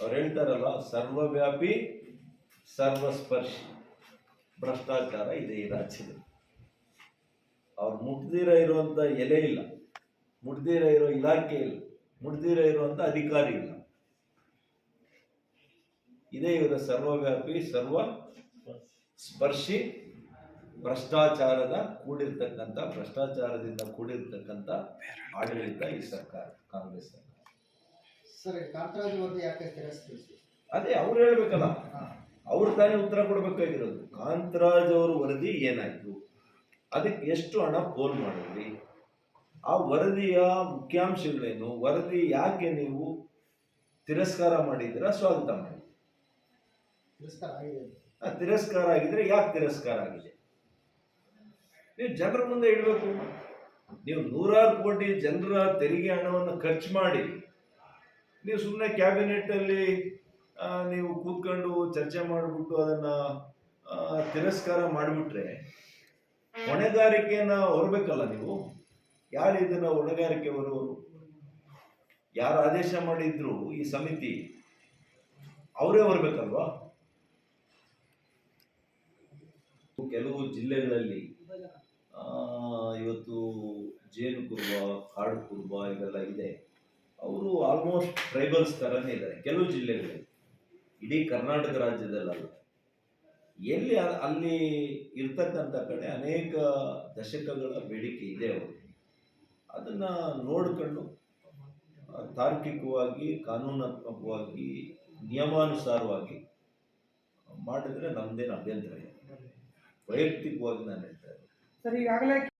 ಅವ್ರು ಹೇಳ್ತಾರಲ್ಲ ಸರ್ವವ್ಯಾಪಿ, ಸರ್ವಸ್ಪರ್ಶಿ. ಭ್ರಷ್ಟಾಚಾರ ಇದೆ ಈ ರಾಜ್ಯದಲ್ಲಿ. ಅವ್ರು ಮುಟ್ದಿರ ಇರುವಂತ ಎಲೆ ಇಲ್ಲ, ಮುಟ್ದಿರ ಇರೋ ಇಲಾಖೆ ಇಲ್ಲ, ಮುಟ್ದಿರ ಇರುವಂತ ಅಧಿಕಾರಿ ಇಲ್ಲ. ಇದೇ ಇವರ ಸರ್ವವ್ಯಾಪಿ, ಸರ್ವ ಸ್ಪರ್ಶಿ ಭ್ರಷ್ಟಾಚಾರದ ಕೂಡಿರ್ತಕ್ಕಂಥ ಭ್ರಷ್ಟಾಚಾರದಿಂದ ಕೂಡಿರ್ತಕ್ಕಂಥ ಆಡಳಿತ ಈ ಸರ್ಕಾರ, ಕಾಂಗ್ರೆಸ್ ಸರ್ಕಾರ. ಸರ್ ಕಾಂತರಾಜ್ ವರದಿ ಯಾಕೆ ತಿರಸ್ಕರಿಸಿ ಅದೇ ಅವ್ರು ಹೇಳ್ಬೇಕಲ್ಲ. ಅವ್ರು ತಾನೇ ಉತ್ತರ ಕೊಡ್ಬೇಕಾಗಿರೋದು. ಕಾಂತರಾಜ್ ಅವ್ರ ವರದಿ ಏನಾಯ್ತು? ಅದಕ್ಕೆ ಎಷ್ಟು ಹಣ ಪೋಲ್ ಮಾಡಿದ್ರಿ? ಆ ವರದಿಯ ಮುಖ್ಯಾಂಶಗಳೇನು? ವರದಿ ಯಾಕೆ ನೀವು ತಿರಸ್ಕಾರ ಮಾಡಿದ್ರ ಸ್ವಾಗತ ಮಾಡಿ ತಿರಸ್ಕಾರ ಆಗಿದೆ. ತಿರಸ್ಕಾರ ಆಗಿದ್ರೆ ಯಾಕೆ ತಿರಸ್ಕಾರ ಆಗಿದೆ? ನೀವು ಜನರ ಮುಂದೆ ಇಡಬೇಕು. ನೀವು ನೂರಾರು ಕೋಟಿ ಜನರ ತೆರಿಗೆ ಹಣವನ್ನು ಖರ್ಚು ಮಾಡಿ ನೀವು ಸುಮ್ಮನೆ ಕ್ಯಾಬಿನೆಟ್ಟಲ್ಲಿ ನೀವು ಕೂತ್ಕೊಂಡು ಚರ್ಚೆ ಮಾಡಿಬಿಟ್ಟು ಅದನ್ನು ತಿರಸ್ಕಾರ ಮಾಡಿಬಿಟ್ರೆ ಹೊಣೆಗಾರಿಕೆನ ಹೊರಬೇಕಲ್ಲ ನೀವು? ಯಾರು ಇದನ್ನ ಹೊಣೆಗಾರಿಕೆ ಅವರು ಯಾರು ಆದೇಶ ಮಾಡಿದ್ರು ಈ ಸಮಿತಿ? ಅವರೇ ಬರಬೇಕಲ್ವಾ ಕೆಲವು ಜಿಲ್ಲೆಗಳಲ್ಲಿ ಇವತ್ತು ಜೇನು ಕುರುಬ, ಕಾಡು ಕುರುಬ ಇವೆಲ್ಲ ಇದೆ. ಅವರು ಆಲ್ಮೋಸ್ಟ್ ಟ್ರೈಬಲ್ಸ್ ಥರನೇ ಇದ್ದಾರೆ. ಕೆಲವು ಜಿಲ್ಲೆಗಳಲ್ಲಿ. ಇಡೀ ಕರ್ನಾಟಕ ರಾಜ್ಯದಲ್ಲ ಎಲ್ಲಿ ಅಲ್ಲಿ ಇರ್ತಕ್ಕಂಥ ಕಡೆ ಅನೇಕ ದಶಕಗಳ ಬೇಡಿಕೆ ಇದೆ ಅವರು ಅದನ್ನು ನೋಡಿಕೊಂಡು ತಾರ್ಕಿಕವಾಗಿ, ಕಾನೂನಾತ್ಮಕವಾಗಿ, ನಿಯಮಾನುಸಾರವಾಗಿ ಮಾಡಿದ್ರೆ ನಮ್ದೇನು ಅಭ್ಯಂತರ ಇಲ್ಲ. ವೈಯಕ್ತಿಕವಾಗಿ ನಾನು ಹೇಳ್ತಾ ಇದ್ದೀನಿ